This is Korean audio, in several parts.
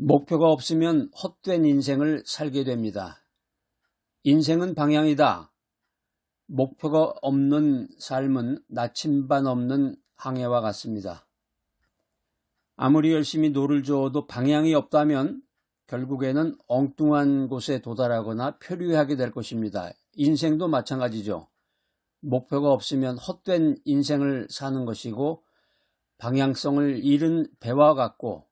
목표가 없으면 헛된 인생을 살게 됩니다. 인생은 방향이다. 목표가 없는 삶은 나침반 없는 항해와 같습니다. 아무리 열심히 노를 저어도 방향이 없다면 결국에는 엉뚱한 곳에 도달하거나 표류하게 될 것입니다. 인생도 마찬가지죠. 목표가 없으면 헛된 인생을 사는 것이고 방향성을 잃은 배와 같고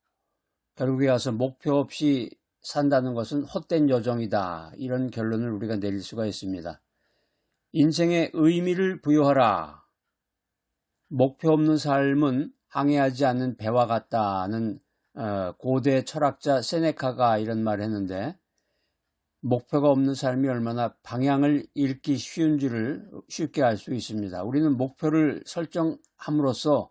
결국에 와서 목표 없이 산다는 것은 헛된 여정이다. 이런 결론을 우리가 내릴 수가 있습니다. 인생의 의미를 부여하라. 목표 없는 삶은 항해하지 않는 배와 같다는 어, 고대 철학자 세네카가 이런 말을 했는데 목표가 없는 삶이 얼마나 방향을 잃기 쉬운지를 쉽게 알 수 있습니다. 우리는 목표를 설정함으로써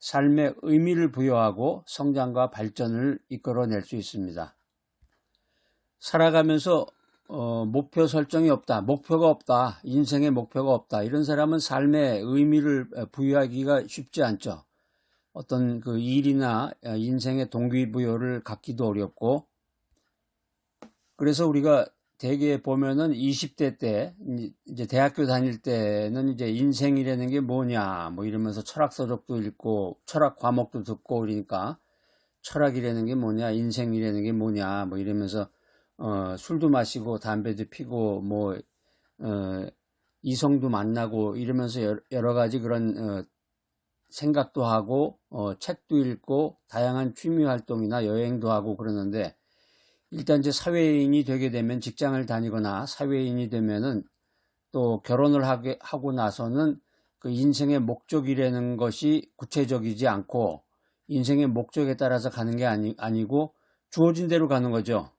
삶의 의미를 부여하고 성장과 발전을 이끌어낼 수 있습니다. 살아가면서 어, 목표 설정이 없다, 목표가 없다, 인생의 목표가 없다 이런 사람은 삶의 의미를 부여하기가 쉽지 않죠. 어떤 그 일이나 인생의 동기부여를 갖기도 어렵고 그래서 우리가 대개 보면은 20대 때 이제 대학교 다닐 때는 이제 인생이라는 게 뭐냐 뭐 이러면서 철학 서적도 읽고 철학 과목도 듣고 그러니까 철학이라는 게 뭐냐 인생이라는 게 뭐냐 뭐 이러면서 어 술도 마시고 담배도 피고 뭐 어, 이성도 만나고 이러면서 여러 가지 그런 어, 생각도 하고 어, 책도 읽고 다양한 취미 활동이나 여행도 하고 그러는데 일단 이제 사회인이 되게 되면 직장을 다니거나 사회인이 되면은 또 결혼을 하게 하고 나서는 그 인생의 목적이라는 것이 구체적이지 않고 인생의 목적에 따라서 가는 게 아니, 아니고 주어진 대로 가는 거죠.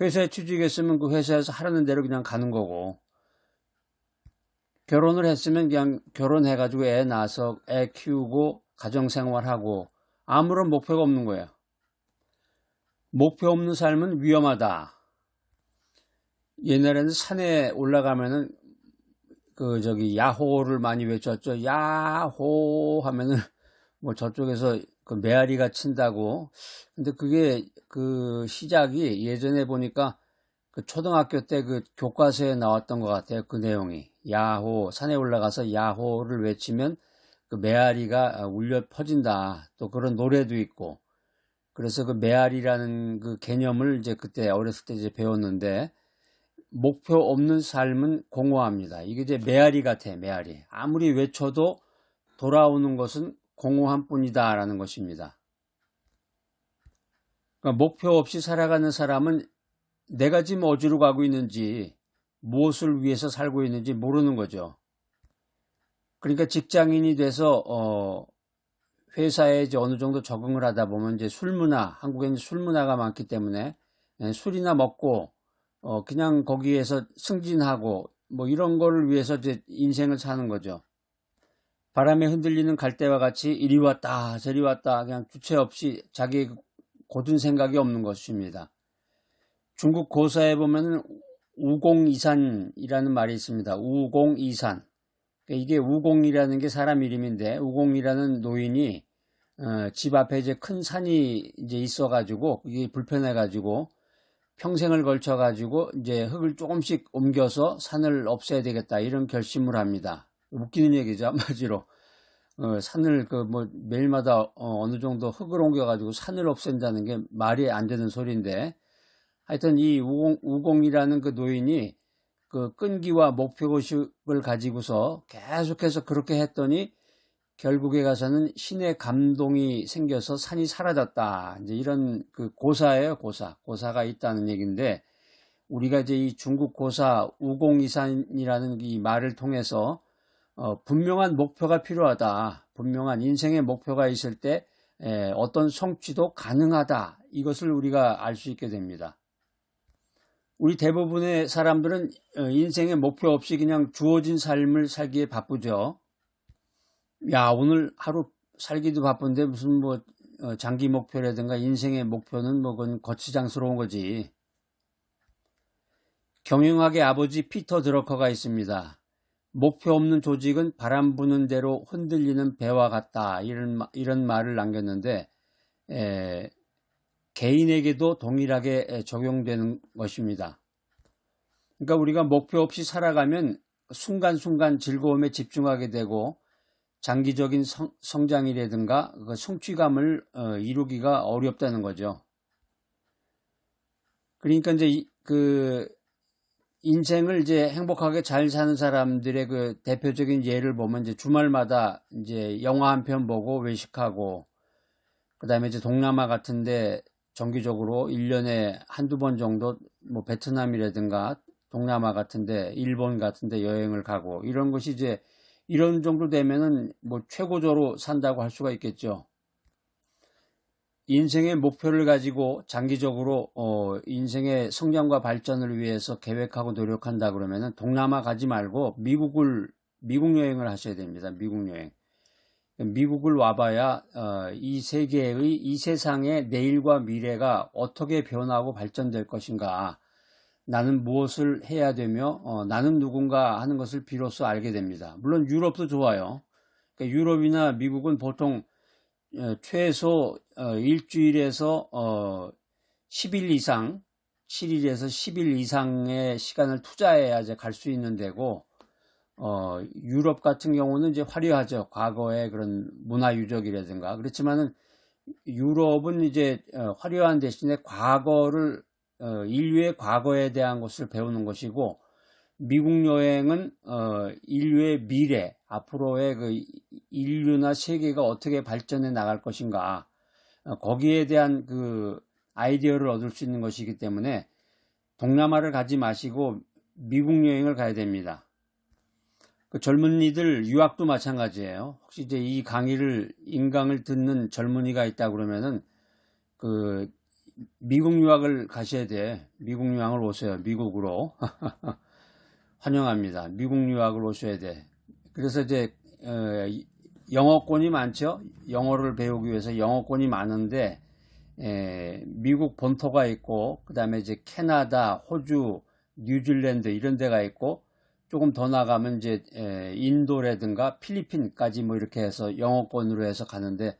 회사에 취직했으면 그 회사에서 하라는 대로 그냥 가는 거고 결혼을 했으면 그냥 결혼해가지고 애 낳아서 애 키우고 가정생활하고 아무런 목표가 없는 거예요. 목표 없는 삶은 위험하다. 옛날에는 산에 올라가면은 그 저기 야호를 많이 외쳤죠. 야호 하면은 뭐 저쪽에서 그 메아리가 친다고. 근데 그게 그 시작이 예전에 보니까 그 초등학교 때 그 교과서에 나왔던 것 같아요. 그 내용이. 야호, 산에 올라가서 야호를 외치면 그 메아리가 울려 퍼진다. 또 그런 노래도 있고. 그래서 그 메아리라는 그 개념을 이제 그때 어렸을 때 이제 배웠는데 목표 없는 삶은 공허합니다. 이게 이제 메아리 같아, 메아리. 아무리 외쳐도 돌아오는 것은 공허한 뿐이다라는 것입니다. 그러니까 목표 없이 살아가는 사람은 내가 지금 어디로 가고 있는지 무엇을 위해서 살고 있는지 모르는 거죠. 그러니까 직장인이 돼서 어 회사에 이제 어느 정도 적응을 하다 보면 이제 술 문화, 한국에는 술 문화가 많기 때문에 예, 술이나 먹고 어 그냥 거기에서 승진하고 뭐 이런 거를 위해서 이제 인생을 사는 거죠. 바람에 흔들리는 갈대와 같이 이리 왔다 저리 왔다 그냥 주체 없이 자기 고든 생각이 없는 것입니다. 중국 고사에 보면 우공이산이라는 말이 있습니다. 우공이산. 그러니까 이게 우공이라는 게 사람 이름인데 우공이라는 노인이 어, 집 앞에 이제 큰 산이 이제 있어가지고 이게 불편해가지고 평생을 걸쳐가지고 이제 흙을 조금씩 옮겨서 산을 없애야 되겠다 이런 결심을 합니다. 웃기는 얘기죠 한마디로 어, 산을 그 뭐 매일마다 어, 느 정도 흙을 옮겨가지고 산을 없앤다는 게 말이 안 되는 소리인데 하여튼 이 우공, 우공이라는 그 노인이 그 끈기와 목표의식을 가지고서 계속해서 그렇게 했더니 결국에 가서는 신의 감동이 생겨서 산이 사라졌다. 이제 이런 그 고사예요, 고사. 고사가 있다는 얘기인데 우리가 이제 이 중국 고사 우공이산이라는 이 말을 통해서 어, 분명한 목표가 필요하다. 분명한 인생의 목표가 있을 때 에, 어떤 성취도 가능하다. 이것을 우리가 알 수 있게 됩니다. 우리 대부분의 사람들은 어, 인생의 목표 없이 그냥 주어진 삶을 살기에 바쁘죠. 야, 오늘 하루 살기도 바쁜데 무슨 뭐 어, 장기 목표라든가 인생의 목표는 뭐 그건 거치장스러운 거지. 경영학의 아버지 피터 드러커가 있습니다. 목표 없는 조직은 바람 부는 대로 흔들리는 배와 같다. 이런, 이런 말을 남겼는데, 에, 개인에게도 동일하게 적용되는 것입니다. 그러니까 우리가 목표 없이 살아가면 순간순간 즐거움에 집중하게 되고 장기적인 성, 장이라든가그 성취감을 어, 이루기가 어렵다는 거죠. 그러니까 이제 그 인생을 이제 행복하게 잘 사는 사람들의 그 대표적인 예를 보면 이제 주말마다 이제 영화 한 편 보고 외식하고 그다음에 이제 동남아 같은데 정기적으로 1년에 한두 번 정도 뭐 베트남이라든가 동남아 같은데 일본 같은데 여행을 가고 이런 것이 이제 이런 정도 되면은 뭐 최고조로 산다고 할 수가 있겠죠. 인생의 목표를 가지고 장기적으로 어 인생의 성장과 발전을 위해서 계획하고 노력한다 그러면은 동남아 가지 말고 미국을 미국 여행을 하셔야 됩니다. 미국 여행. 미국을 와봐야 어, 이 세계의 이 세상의 내일과 미래가 어떻게 변하고 발전될 것인가 나는 무엇을 해야 되며 어, 나는 누군가 하는 것을 비로소 알게 됩니다. 물론 유럽도 좋아요. 그러니까 유럽이나 미국은 보통 어, 최소 어, 일주일에서 어, 10일 이상 7일에서 10일 이상의 시간을 투자해야 갈수 있는 데고 어, 유럽 같은 경우는 이제 화려하죠. 과거의 그런 문화 유적이라든가 그렇지만은 유럽은 이제 어, 화려한 대신에 과거를 어, 인류의 과거에 대한 것을 배우는 것이고 미국 여행은 어, 인류의 미래, 앞으로의 그 인류나 세계가 어떻게 발전해 나갈 것인가 어, 거기에 대한 그 아이디어를 얻을 수 있는 것이기 때문에 동남아를 가지 마시고 미국 여행을 가야 됩니다. 그 젊은이들 유학도 마찬가지예요. 혹시 이제 이 강의를 인강을 듣는 젊은이가 있다 그러면은 그 미국 유학을 가셔야 돼. 미국 유학을 오세요. 미국으로. 환영합니다. 미국 유학을 오셔야 돼. 그래서 이제 어, 영어권이 많죠. 영어를 배우기 위해서 영어권이 많은데 에, 미국 본토가 있고 그 다음에 이제 캐나다, 호주, 뉴질랜드 이런 데가 있고 조금 더 나가면 이제 에, 인도라든가 필리핀까지 뭐 이렇게 해서 영어권으로 해서 가는데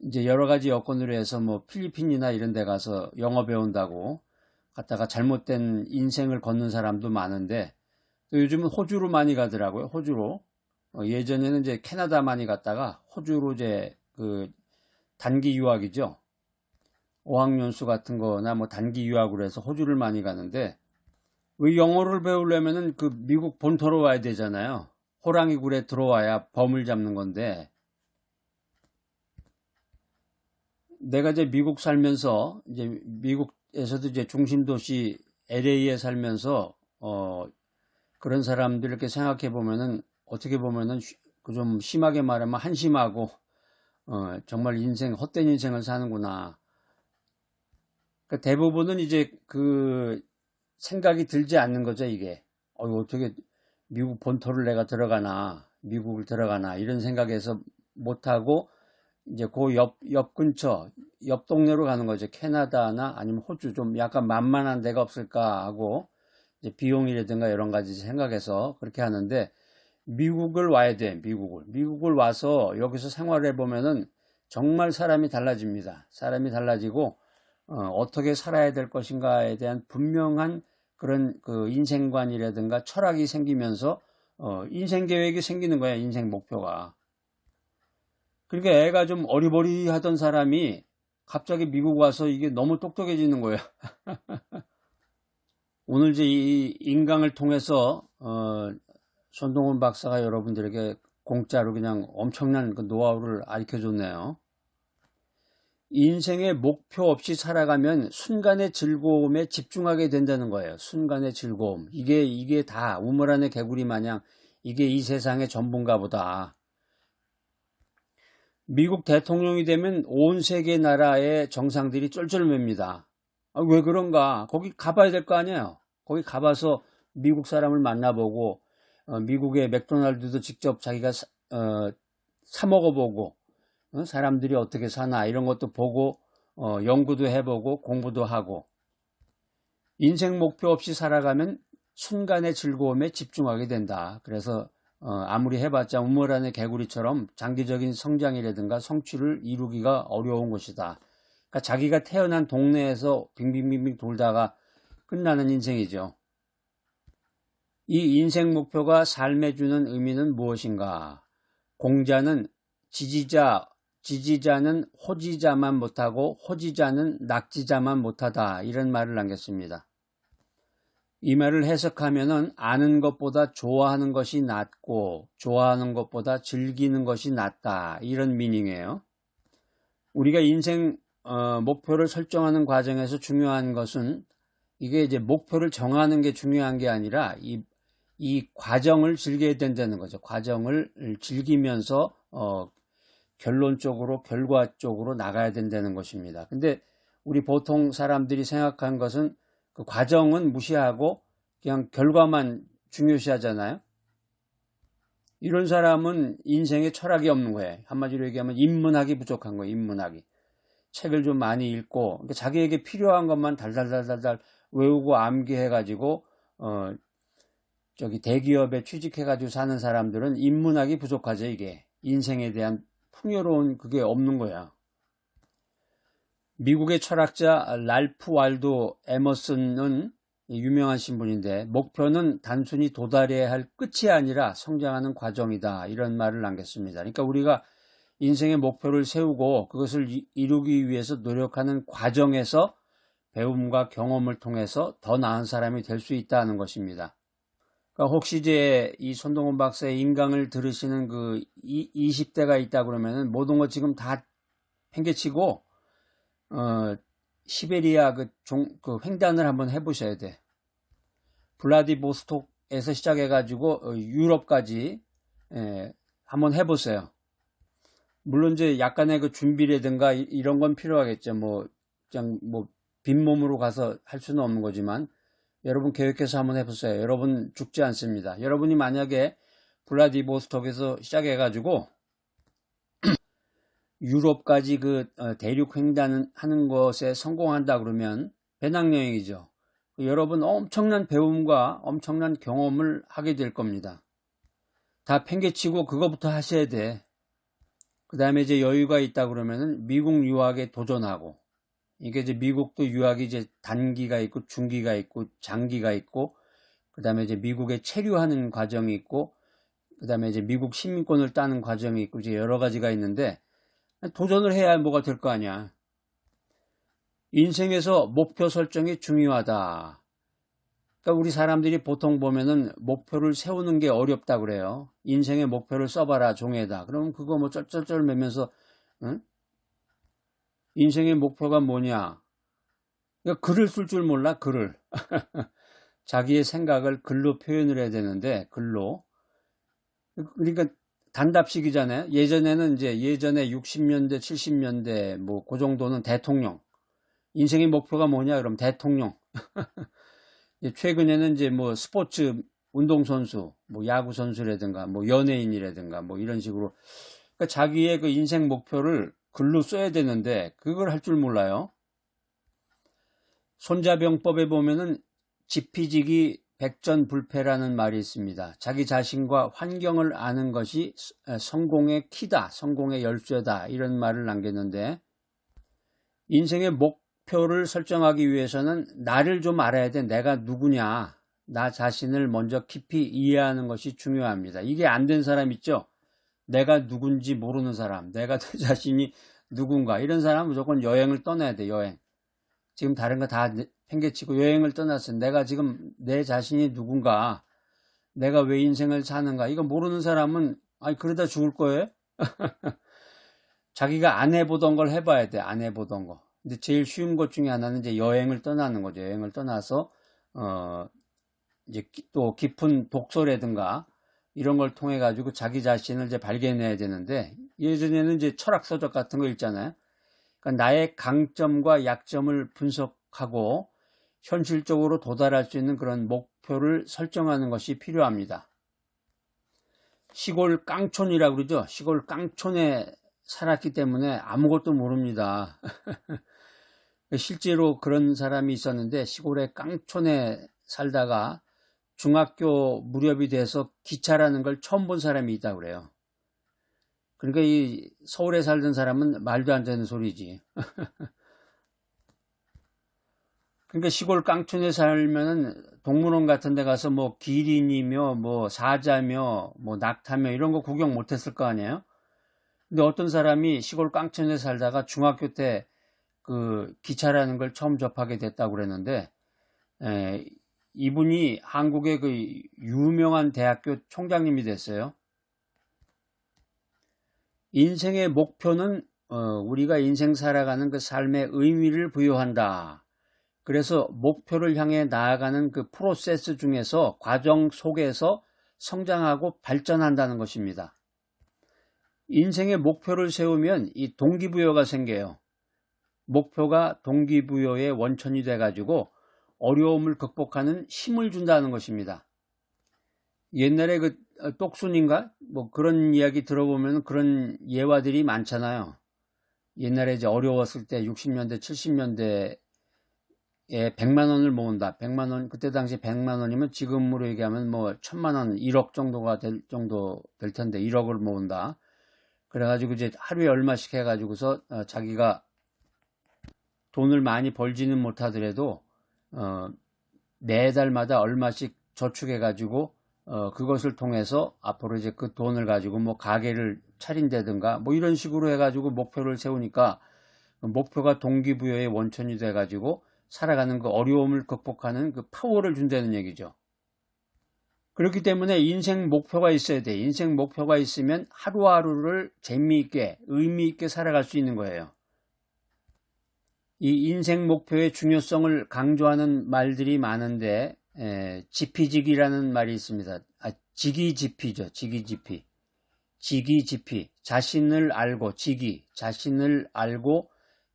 이제 여러 가지 여건으로 해서 뭐 필리핀이나 이런 데 가서 영어 배운다고 갔다가 잘못된 인생을 걷는 사람도 많은데 또 요즘은 호주로 많이 가더라고요. 호주로. 어, 예전에는 이제 캐나다 많이 갔다가 호주로 이제 그 단기 유학이죠. 어학연수 같은 거나 뭐 단기 유학으로 해서 호주를 많이 가는데 왜 영어를 배우려면은 그 미국 본토로 와야 되잖아요. 호랑이 굴에 들어와야 범을 잡는 건데 내가 이제 미국 살면서 이제 미국에서도 이제 중심 도시 LA에 살면서 어 그런 사람들 이렇게 생각해 보면은 어떻게 보면은 그좀 심하게 말하면 한심하고 어 정말 인생 헛된 인생을 사는구나. 그 대부분은 이제 그 생각이 들지 않는 거죠 이게. 어 어떻게 미국 본토를 내가 들어가나 미국을 들어가나 이런 생각에서 못하고 이제 그 옆, 옆 근처, 옆 동네로 가는 거죠. 캐나다나 아니면 호주 좀 약간 만만한 데가 없을까 하고 이제 비용이라든가 이런 가지 생각해서 그렇게 하는데 미국을 와야 돼. 미국을. 미국을 와서 여기서 생활해 보면은 정말 사람이 달라집니다. 사람이 달라지고 어, 떻게 살아야 될 것인가에 대한 분명한 그런 그 인생관이라든가 철학이 생기면서 어, 인생 계획이 생기는 거야. 인생 목표가. 그러니까 애가 좀 어리버리하던 사람이 갑자기 미국 와서 이게 너무 똑똑해지는 거예요. 오늘 이제 이 인강을 통해서 어, 손동훈 박사가 여러분들에게 공짜로 그냥 엄청난 그 노하우를 알려 줬네요. 인생의 목표 없이 살아가면 순간의 즐거움에 집중하게 된다는 거예요. 순간의 즐거움. 이게, 이게 다 우물 안의 개구리 마냥 이게 이 세상의 전부인가 보다. 미국 대통령이 되면 온 세계 나라의 정상들이 쫄쫄맵니다. 아, 왜 그런가? 거기 가봐야 될 거 아니에요. 거기 가봐서 미국 사람을 만나보고 어, 미국의 맥도날드도 직접 자기가 사, 어, 사 먹어보고 어, 사람들이 어떻게 사나 이런 것도 보고 어, 연구도 해보고 공부도 하고 인생 목표 없이 살아가면 순간의 즐거움에 집중하게 된다. 그래서 어, 아무리 해봤자 우물 안의 개구리처럼 장기적인 성장이라든가 성취를 이루기가 어려운 것이다. 그러니까 자기가 태어난 동네에서 빙빙빙빙 돌다가 끝나는 인생이죠. 이 인생 목표가 삶에 주는 의미는 무엇인가? 공자는 지지자, 지지자는 호지자만 못하고 호지자는 낙지자만 못하다 이런 말을 남겼습니다. 이 말을 해석하면은 아는 것보다 좋아하는 것이 낫고 좋아하는 것보다 즐기는 것이 낫다 이런 미닝이에요. 우리가 인생 어, 목표를 설정하는 과정에서 중요한 것은 이게 이제 목표를 정하는 게 중요한 게 아니라 이, 이 과정을 즐겨야 된다는 거죠. 과정을 즐기면서 어, 결론적으로 결과 쪽으로 나가야 된다는 것입니다. 근데 우리 보통 사람들이 생각한 것은 그 과정은 무시하고 그냥 결과만 중요시 하잖아요. 이런 사람은 인생에 철학이 없는 거예요. 한마디로 얘기하면 인문학이 부족한 거예요. 인문학이. 책을 좀 많이 읽고 그러니까 자기에게 필요한 것만 달달달달달 외우고 암기해가지고 어 저기 대기업에 취직해가지고 사는 사람들은 인문학이 부족하죠. 이게 인생에 대한 풍요로운 그게 없는 거야. 미국의 철학자 랄프 waldo 에머슨은 유명한 신분인데 목표는 단순히 도달해야 할 끝이 아니라 성장하는 과정이다 이런 말을 남겼습니다. 그러니까 우리가 인생의 목표를 세우고 그것을 이루기 위해서 노력하는 과정에서 배움과 경험을 통해서 더 나은 사람이 될 수 있다는 것입니다. 그러니까 혹시 이제 이 손동훈 박사의 인강을 들으시는 그 20대가 있다 그러면은 모든 것 지금 다 팽개치고 어, 시베리아 그, 종, 그 횡단을 한번 해보셔야 돼. 블라디보스톡에서 시작해가지고 어, 유럽까지 예, 한번 해보세요. 물론 이제 약간의 그 준비라든가 이, 런건 필요하겠죠. 뭐 그냥 뭐 빈몸으로 가서 할 수는 없는 거지만 여러분 계획해서 한번 해보세요. 여러분 죽지 않습니다. 여러분이 만약에 블라디보스톡에서 시작해가지고 유럽까지 그 어, 대륙 횡단하는 것에 성공한다 그러면 배낭여행이죠. 여러분 엄청난 배움과 엄청난 경험을 하게 될 겁니다. 다 팽개치고 그거부터 하셔야 돼. 그 다음에 이제 여유가 있다 그러면은 미국 유학에 도전하고 이게 이제 미국도 유학이 이제 단기가 있고 중기가 있고 장기가 있고 그 다음에 이제 미국에 체류하는 과정이 있고 그 다음에 이제 미국 시민권을 따는 과정이 있고 이제 여러 가지가 있는데 도전을 해야 뭐가 될 거 아니야. 인생에서 목표 설정이 중요하다. 그러니까 우리 사람들이 보통 보면은 목표를 세우는 게 어렵다 그래요. 인생의 목표를 써봐라 종에다. 그러면 그거 뭐 쩔쩔쩔 매면서 응? 인생의 목표가 뭐냐? 그러니까 글을 쓸 줄 몰라 글을. 자기의 생각을 글로 표현을 해야 되는데 글로. 그러니까 단답식이잖아요. 예전에는 이제 예전에 60년대, 70년대 뭐 그 정도는 대통령. 인생의 목표가 뭐냐? 그럼 대통령. 최근에는 이제 뭐 스포츠 운동선수, 뭐 야구선수라든가 뭐 연예인이라든가 뭐 이런 식으로 그러니까 자기의 그 인생 목표를 글로 써야 되는데 그걸 할 줄 몰라요. 손자병법에 보면은 지피지기 백전불패라는 말이 있습니다. 자기 자신과 환경을 아는 것이 성공의 키다, 성공의 열쇠다 이런 말을 남겼는데 인생의 목표를 설정하기 위해서는 나를 좀 알아야 돼. 내가 누구냐. 나 자신을 먼저 깊이 이해하는 것이 중요합니다. 이게 안 된 사람 있죠? 내가 누군지 모르는 사람, 내가 내 자신이 누군가 이런 사람은 무조건 여행을 떠나야 돼. 여행. 지금 다른 거 다 팽개치고 여행을 떠났어. 내가 지금 내 자신이 누군가, 내가 왜 인생을 사는가, 이거 모르는 사람은, 아니, 그러다 죽을 거예요? 자기가 안 해보던 걸 해봐야 돼, 안 해보던 거. 근데 제일 쉬운 것 중에 하나는 이제 여행을 떠나는 거죠. 여행을 떠나서, 어, 이제 또 깊은 독서라든가, 이런 걸 통해 가지고 자기 자신을 이제 발견해야 되는데, 예전에는 이제 철학 서적 같은 거 읽잖아요. 그러니까 나의 강점과 약점을 분석하고 현실적으로 도달할 수 있는 그런 목표를 설정하는 것이 필요합니다. 시골 깡촌이라고 그러죠. 시골 깡촌에 살았기 때문에 아무것도 모릅니다. 실제로 그런 사람이 있었는데 시골의 깡촌에 살다가 중학교 무렵이 돼서 기차라는 걸 처음 본 사람이 있다고 그래요. 그러니까 이 서울에 살던 사람은 말도 안 되는 소리지. 그러니까 시골 깡촌에 살면은 동물원 같은 데 가서 뭐 기린이며 뭐 사자며 뭐 낙타며 이런 거 구경 못 했을 거 아니에요? 근데 어떤 사람이 시골 깡촌에 살다가 중학교 때 그 기차라는 걸 처음 접하게 됐다고 그랬는데 에, 이분이 한국의 그 유명한 대학교 총장님이 됐어요. 인생의 목표는 어, 우리가 인생 살아가는 그 삶의 의미를 부여한다. 그래서 목표를 향해 나아가는 그 프로세스 중에서 과정 속에서 성장하고 발전한다는 것입니다. 인생의 목표를 세우면 이 동기부여가 생겨요. 목표가 동기부여의 원천이 돼가지고 어려움을 극복하는 힘을 준다는 것입니다. 옛날에 그 똑순인가 뭐 그런 이야기 들어보면 그런 예화들이 많잖아요. 옛날에 이제 어려웠을 때 60년대 70년대 에 100만 원을 모은다. 100만 원 그때 당시 100만 원이면 지금으로 얘기하면 뭐 1000만 원 1억 정도가 될 정도 될 텐데 1억을 모은다. 그래가지고 이제 하루에 얼마씩 해가지고서 어, 자기가 돈을 많이 벌지는 못하더라도 어, 매달마다 얼마씩 저축해가지고 어, 그것을 통해서 앞으로 이제 그 돈을 가지고 뭐 가게를 차린다든가 뭐 이런 식으로 해가지고 목표를 세우니까 그 목표가 동기부여의 원천이 돼가지고 살아가는 그 어려움을 극복하는 그 파워를 준다는 얘기죠. 그렇기 때문에 인생 목표가 있어야 돼. 인생 목표가 있으면 하루하루를 재미있게, 의미있게 살아갈 수 있는 거예요. 이 인생 목표의 중요성을 강조하는 말들이 많은데, 에, 지피지기라는 말이 있습니다. 아, 지기지피죠. 지기지피. 지기지피. 자신을 알고, 지기. 자신을 알고,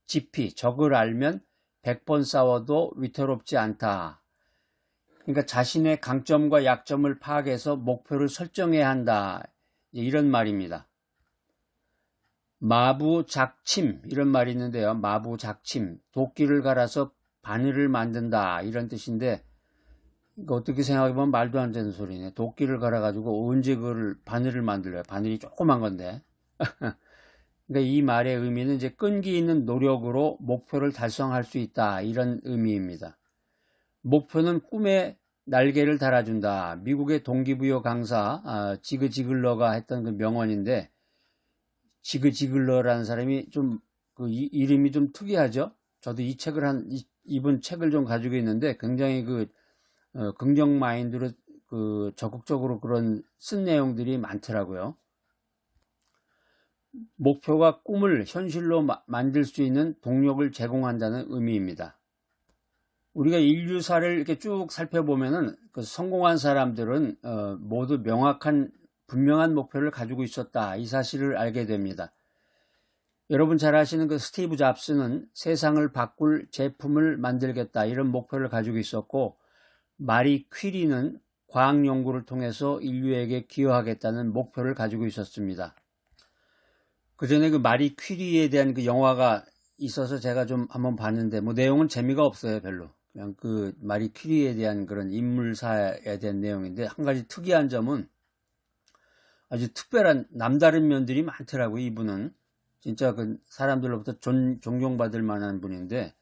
지피. 적을 알면 100번 싸워도 위태롭지 않다. 그러니까 자신의 강점과 약점을 파악해서 목표를 설정해야 한다. 이런 말입니다. 마부작침 이런 말이 있는데요. 마부작침 도끼를 갈아서 바늘을 만든다 이런 뜻인데 이거 어떻게 생각해보면 말도 안 되는 소리네. 도끼를 갈아가지고 언제 그걸 바늘을 만들어요. 바늘이 조그만 건데. 그러니까 이 말의 의미는 이제 끈기 있는 노력으로 목표를 달성할 수 있다 이런 의미입니다. 목표는 꿈에 날개를 달아준다. 미국의 동기부여 강사 아, 지그 지글러가 했던 그 명언인데 지그 지글러라는 사람이 좀 그 이름이 좀 특이하죠. 저도 이 책을 한 이, 이분 책을 좀 가지고 있는데 굉장히 그 어, 긍정 마인드로 그 적극적으로 그런 쓴 내용들이 많더라고요. 목표가 꿈을 현실로 마, 만들 수 있는 동력을 제공한다는 의미입니다. 우리가 인류사를 이렇게 쭉 살펴보면은 그 성공한 사람들은 어, 모두 명확한 분명한 목표를 가지고 있었다 이 사실을 알게 됩니다. 여러분 잘 아시는 그 스티브 잡스는 세상을 바꿀 제품을 만들겠다 이런 목표를 가지고 있었고 마리 퀴리는 과학 연구를 통해서 인류에게 기여하겠다는 목표를 가지고 있었습니다. 그 전에 그 마리 퀴리에 대한 그 영화가 있어서 제가 좀 한번 봤는데 뭐 내용은 재미가 없어요 별로. 그냥 그 마리 퀴리에 대한 그런 인물사에 대한 내용인데 한 가지 특이한 점은 아주 특별한 남다른 면들이 많더라고요 이분은 진짜 그 사람들로부터 존, 존경받을 만한 분인데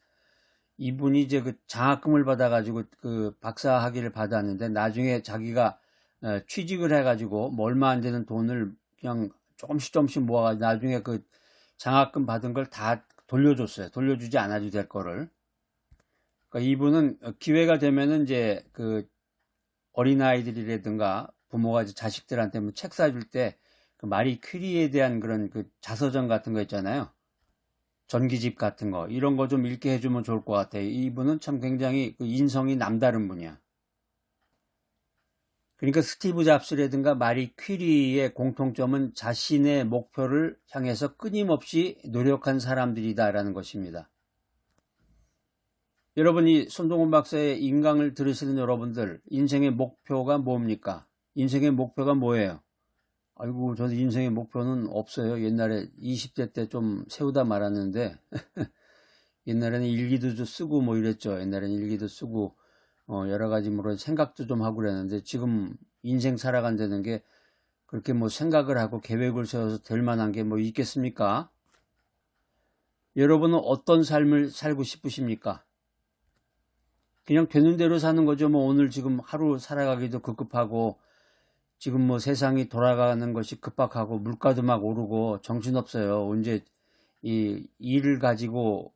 이분이 이제 그 장학금을 받아가지고 그 박사 학위를 받았는데 나중에 자기가 어, 취직을 해가지고 뭐 얼마 안 되는 돈을 그냥 조금씩 조금씩 모아가지고 나중에 그 장학금 받은 걸 다 돌려줬어요. 돌려주지 않아도 될 거를. 그러니까 이분은 기회가 되면은 이제 그 어린아이들이라든가 부모가 자식들한테 뭐 책 사줄 때 그 마리 퀴리에 대한 그런 그 자서전 같은 거 있잖아요. 전기집 같은 거 이런 거 좀 읽게 해주면 좋을 것 같아요. 이분은 참 굉장히 그 인성이 남다른 분이야. 그러니까 스티브 잡스라든가 마리 퀴리의 공통점은 자신의 목표를 향해서 끊임없이 노력한 사람들이다라는 것입니다. 여러분 이 손동훈 박사의 인강을 들으시는 여러분들 인생의 목표가 뭡니까? 인생의 목표가 뭐예요? 아이고 저도 인생의 목표는 없어요. 옛날에 20대 때 좀 세우다 말았는데 옛날에는 일기도 쓰고 뭐 이랬죠. 옛날에는 일기도 쓰고 어, 여러 가지 뭐 생각도 좀 하고 그랬는데 지금 인생 살아간다는 게 그렇게 뭐 생각을 하고 계획을 세워서 될 만한 게 뭐 있겠습니까? 여러분은 어떤 삶을 살고 싶으십니까? 그냥 되는 대로 사는 거죠. 뭐 오늘 지금 하루 살아가기도 급급하고 지금 뭐 세상이 돌아가는 것이 급박하고 물가도 막 오르고 정신없어요. 언제 이 일을 가지고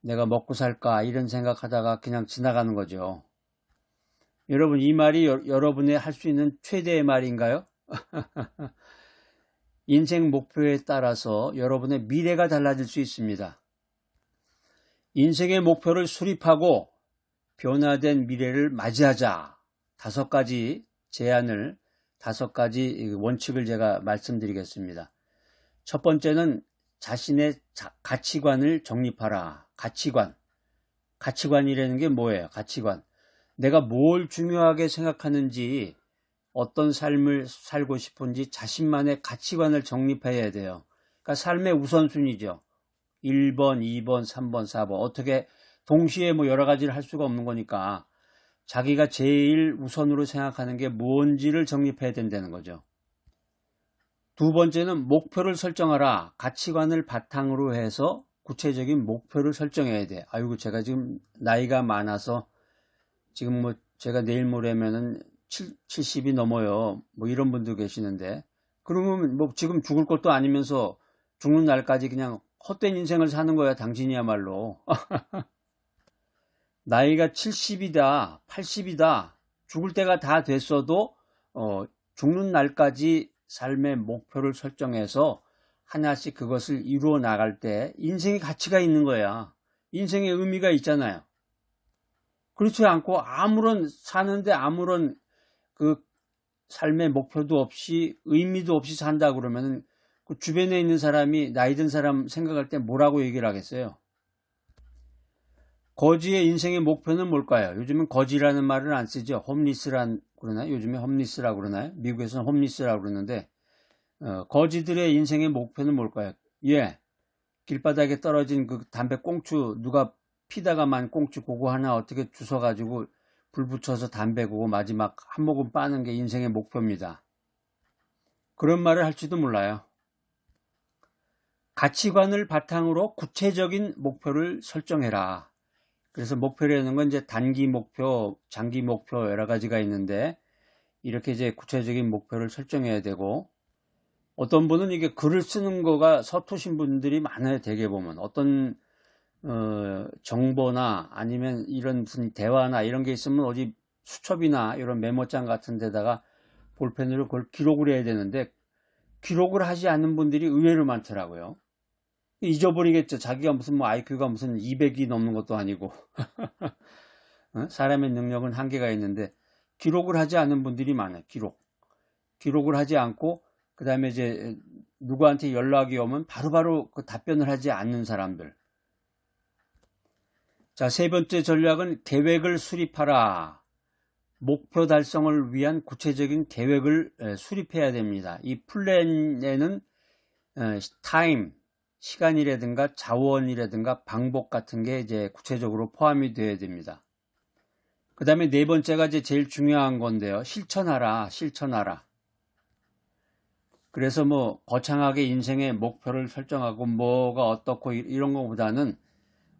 내가 먹고 살까 이런 생각하다가 그냥 지나가는 거죠. 여러분 이 말이 여, 러분의 할 수 있는 최대의 말인가요? 인생 목표에 따라서 여러분의 미래가 달라질 수 있습니다. 인생의 목표를 수립하고 변화된 미래를 맞이하자. 다섯 가지 제안을, 다섯 가지 원칙을 제가 말씀드리겠습니다. 첫 번째는 자신의 가치관을 정립하라. 가치관. 가치관이라는 게 뭐예요? 가치관. 내가 뭘 중요하게 생각하는지, 어떤 삶을 살고 싶은지 자신만의 가치관을 정립해야 돼요. 그러니까 삶의 우선순위죠. 1번, 2번, 3번, 4번. 어떻게 동시에 뭐 여러 가지를 할 수가 없는 거니까 자기가 제일 우선으로 생각하는 게 뭔지를 정립해야 된다는 거죠. 두 번째는 목표를 설정하라. 가치관을 바탕으로 해서 구체적인 목표를 설정해야 돼. 아이고, 제가 지금 나이가 많아서 지금 뭐 제가 내일 모레면은 7, 70이 넘어요. 뭐 이런 분도 계시는데. 그러면 뭐 지금 죽을 것도 아니면서 죽는 날까지 그냥 헛된 인생을 사는 거야, 당신이야말로. 나이가 70이다, 80이다, 죽을 때가 다 됐어도 어, 죽는 날까지 삶의 목표를 설정해서 하나씩 그것을 이루어 나갈 때 인생의 가치가 있는 거야. 인생의 의미가 있잖아요. 그렇지 않고 아무런 사는데 아무런 그 삶의 목표도 없이 의미도 없이 산다 그러면은 그 주변에 있는 사람이 나이 든 사람 생각할 때 뭐라고 얘기를 하겠어요? 거지의 인생의 목표는 뭘까요? 요즘은 거지라는 말을 안 쓰죠. 홈리스란 그러나요? 요즘에 홈리스라고 그러나요? 미국에서는 홈리스라고 그러는데 어, 거지들의 인생의 목표는 뭘까요? 예, 길바닥에 떨어진 그 담배 꽁초 누가 피다가만 꽁초 고거 하나 어떻게 주워가지고 불 붙여서 담배 고고 마지막 한 모금 빠는 게 인생의 목표입니다. 그런 말을 할지도 몰라요. 가치관을 바탕으로 구체적인 목표를 설정해라. 그래서 목표라는 건 이제 단기 목표, 장기 목표 여러 가지가 있는데 이렇게 이제 구체적인 목표를 설정해야 되고 어떤 분은 이게 글을 쓰는 거가 서투신 분들이 많아요. 대개 보면 어떤 어, 정보나 아니면 이런 무슨 대화나 이런 게 있으면 어디 수첩이나 이런 메모장 같은 데다가 볼펜으로 그걸 기록을 해야 되는데 기록을 하지 않는 분들이 의외로 많더라고요. 잊어버리겠죠. 자기가 무슨 뭐 IQ가 무슨 200이 넘는 것도 아니고. 어? 사람의 능력은 한계가 있는데 기록을 하지 않는 분들이 많아요. 기록. 기록을 하지 않고 그 다음에 이제 누구한테 연락이 오면 바로바로 바로 그 답변을 하지 않는 사람들. 자, 세 번째 전략은 계획을 수립하라. 목표 달성을 위한 구체적인 계획을 수립해야 됩니다. 이 플랜에는 타임, 시간이라든가 자원이라든가 방법 같은 게 이제 구체적으로 포함이 되어야 됩니다. 그 다음에 네 번째가 이제 제일 중요한 건데요. 실천하라, 실천하라. 그래서 뭐 거창하게 인생의 목표를 설정하고 뭐가 어떻고 이런 것보다는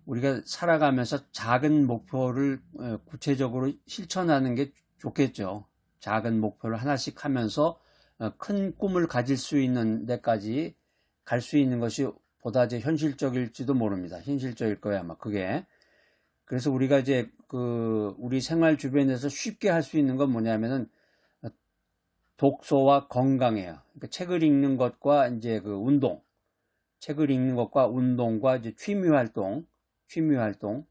우리가 살아가면서 작은 목표를 어, 구체적으로 실천하는 게 좋겠죠. 작은 목표를 하나씩 하면서 어, 큰 꿈을 가질 수 있는 데까지 갈 수 있는 것이 보다 이제 현실적일지도 모릅니다. 현실적일 거야 아마 그게. 그래서 우리가 이제 그 우리 생활 주변에서 쉽게 할 수 있는 건 뭐냐면은 독서와 건강이에요. 그러니까 책을 읽는 것과 이제 그 운동, 책을 읽는 것과 운동과 이제 취미 활동, 취미 활동.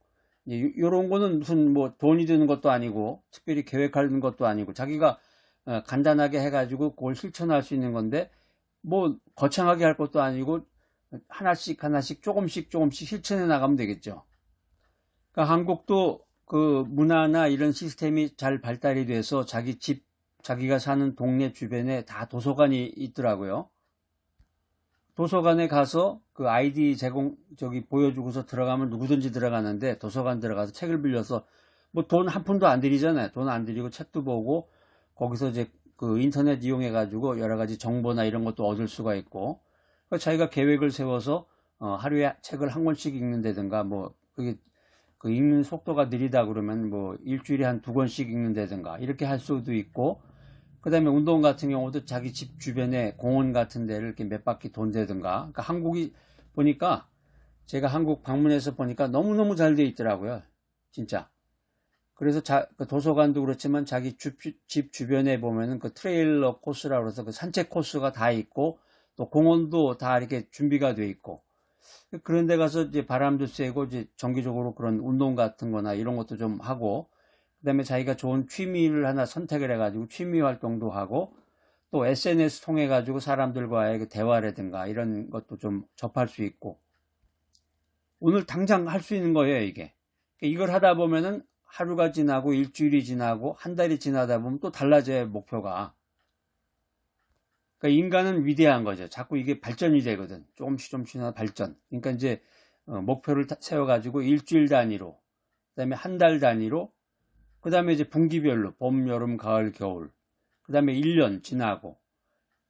이런 거는 무슨 뭐 돈이 드는 것도 아니고 특별히 계획하는 것도 아니고 자기가 어, 간단하게 해가지고 그걸 실천할 수 있는 건데 뭐 거창하게 할 것도 아니고 하나씩 하나씩 조금씩 조금씩 실천해 나가면 되겠죠. 그러니까 한국도 그 문화나 이런 시스템이 잘 발달이 돼서 자기 집, 자기가 사는 동네 주변에 다 도서관이 있더라고요. 도서관에 가서 그 아이디 제공, 저기 보여주고서 들어가면 누구든지 들어가는데 도서관 들어가서 책을 빌려서 뭐 돈 한 푼도 안 들이잖아요. 돈 안 들이고 책도 보고 거기서 이제 그 인터넷 이용해 가지고 여러 가지 정보나 이런 것도 얻을 수가 있고 자기가 계획을 세워서 어, 하루에 책을 한 권씩 읽는다든가 뭐 그게 그 읽는 속도가 느리다 그러면 뭐 일주일에 한 두 권씩 읽는다든가 이렇게 할 수도 있고 그 다음에 운동 같은 경우도 자기 집 주변에 공원 같은 데를 이렇게 몇 바퀴 돈다든가 그러니까 한국이 보니까 제가 한국 방문해서 보니까 너무너무 잘 돼 있더라고요 진짜. 그래서 자, 그 도서관도 그렇지만 자기 주, 집 주변에 보면은 그 트레일러 코스라고 해서 그 산책 코스가 다 있고 또 공원도 다 이렇게 준비가 돼 있고. 그런 데 가서 이제 바람도 쐬고 이제 정기적으로 그런 운동 같은 거나 이런 것도 좀 하고 그 다음에 자기가 좋은 취미를 하나 선택을 해 가지고 취미 활동도 하고 또 SNS 통해 가지고 사람들과의 그 대화라든가 이런 것도 좀 접할 수 있고. 오늘 당장 할 수 있는 거예요 이게. 이걸 하다 보면은 하루가 지나고 일주일이 지나고 한 달이 지나다 보면 또 달라져요 목표가 그러니까 인간은 위대한 거죠. 자꾸 이게 발전이 되거든. 조금씩 조금씩 발전. 그러니까 이제 어, 목표를 세워가지고 일주일 단위로, 그 다음에 한 달 단위로, 그 다음에 이제 분기별로 봄, 여름, 가을, 겨울, 그 다음에 1년 지나고,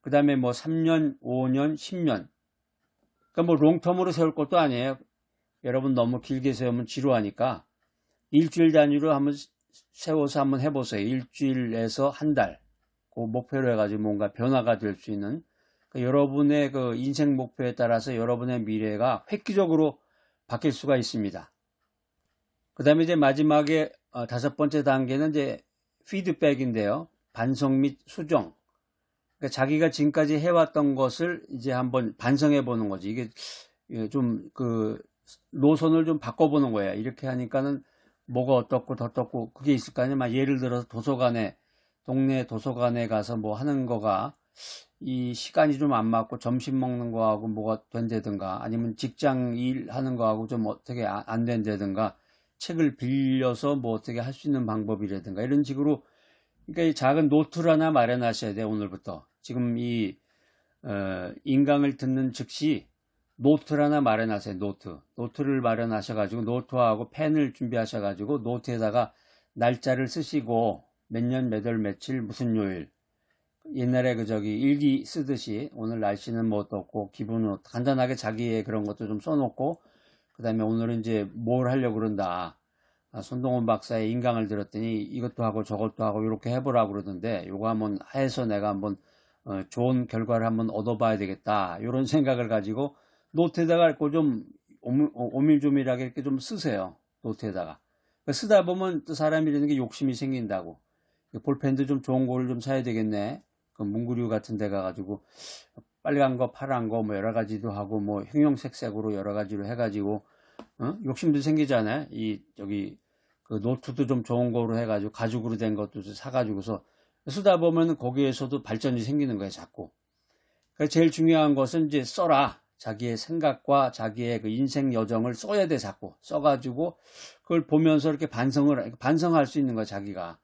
그 다음에 뭐 3년, 5년, 10년. 그러니까 뭐 롱텀으로 세울 것도 아니에요. 여러분 너무 길게 세우면 지루하니까 일주일 단위로 한번 세워서 한번 해보세요. 일주일에서 한 달. 그 목표로 해가지고 뭔가 변화가 될 수 있는 그 여러분의 그 인생 목표에 따라서 여러분의 미래가 획기적으로 바뀔 수가 있습니다. 그 다음에 이제 마지막에 어, 다섯 번째 단계는 이제 피드백인데요. 반성 및 수정. 그러니까 자기가 지금까지 해왔던 것을 이제 한번 반성해 보는 거지. 이게 좀 그 노선을 좀 바꿔보는 거예요. 이렇게 하니까는 뭐가 어떻고 더떻고 그게 있을 거 아니야. 예를 들어서 도서관에 동네 도서관에 가서 뭐 하는 거가 이 시간이 좀 안 맞고 점심 먹는 거하고 뭐가 된다든가 아니면 직장 일 하는 거하고 좀 어떻게 아, 안 된다든가 책을 빌려서 뭐 어떻게 할 수 있는 방법이라든가 이런 식으로 그러니까 이 작은 노트를 하나 마련하셔야 돼요 오늘부터. 지금 이 어, 인강을 듣는 즉시 노트를 하나 마련하세요 노트. 노트를 마련하셔 가지고 노트하고 펜을 준비하셔 가지고 노트에다가 날짜를 쓰시고 몇 년, 몇 월, 며칠, 무슨 요일. 옛날에 그 저기 일기 쓰듯이 오늘 날씨는 뭐 어떻고 기분은 간단하게 자기의 그런 것도 좀 써놓고 그 다음에 오늘은 이제 뭘 하려고 그런다. 아, 손동원 박사의 인강을 들었더니 이것도 하고 저것도 하고 이렇게 해보라고 그러던데 요거 한번 해서 내가 한번 어, 좋은 결과를 한번 얻어봐야 되겠다. 이런 생각을 가지고 노트에다가 그좀 오밀조밀하게 이렇게 좀 쓰세요. 노트에다가. 쓰다 보면 또 사람이라는 게 욕심이 생긴다고. 볼펜도 좀 좋은 거를 좀 사야 되겠네. 그 문구류 같은 데 가 가지고 빨간 거, 파란 거, 뭐 여러 가지도 하고 뭐 형용색색으로 여러 가지로 해가지고 어? 욕심도 생기잖아요. 이 저기 그 노트도 좀 좋은 거로 해가지고 가죽으로 된 것도 사가지고서 쓰다 보면 거기에서도 발전이 생기는 거예요, 자꾸. 그 제일 중요한 것은 이제 써라. 자기의 생각과 자기의 그 인생 여정을 써야 돼, 자꾸. 써가지고 그걸 보면서 이렇게 반성을, 반성할 수 있는 거야, 자기가.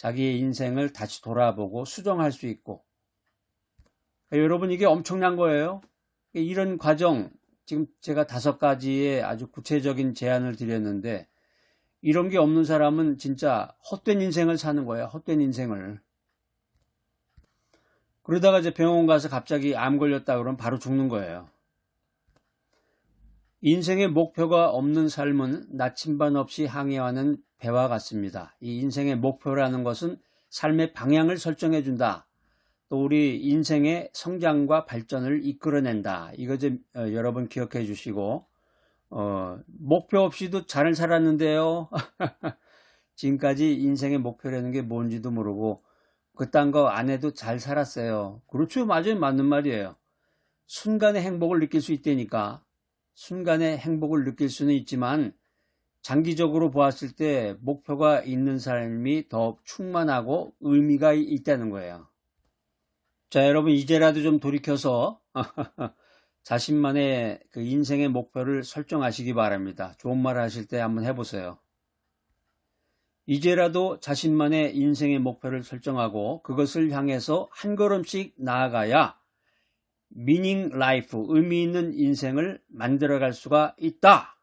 자기의 인생을 다시 돌아보고 수정할 수 있고 여러분 이게 엄청난 거예요. 이런 과정 지금 제가 다섯 가지의 아주 구체적인 제안을 드렸는데 이런 게 없는 사람은 진짜 헛된 인생을 사는 거예요. 헛된 인생을. 그러다가 이제 병원 가서 갑자기 암 걸렸다 그러면 바로 죽는 거예요. 인생의 목표가 없는 삶은 나침반 없이 항해하는 배와 같습니다. 이 인생의 목표라는 것은 삶의 방향을 설정해 준다. 또 우리 인생의 성장과 발전을 이끌어낸다. 이거 좀 어, 여러분 기억해 주시고 어, 목표 없이도 잘 살았는데요. 지금까지 인생의 목표라는 게 뭔지도 모르고 그딴 거 안 해도 잘 살았어요. 그렇죠. 맞아요. 맞는 말이에요. 순간의 행복을 느낄 수 있다니까. 순간의 행복을 느낄 수는 있지만 장기적으로 보았을 때 목표가 있는 삶이 더 충만하고 의미가 있다는 거예요. 자, 여러분 이제라도 좀 돌이켜서 자신만의 그 인생의 목표를 설정하시기 바랍니다. 좋은 말 하실 때 한번 해보세요. 이제라도 자신만의 인생의 목표를 설정하고 그것을 향해서 한 걸음씩 나아가야 미닝 라이프, 의미 있는 인생을 만들어갈 수가 있다.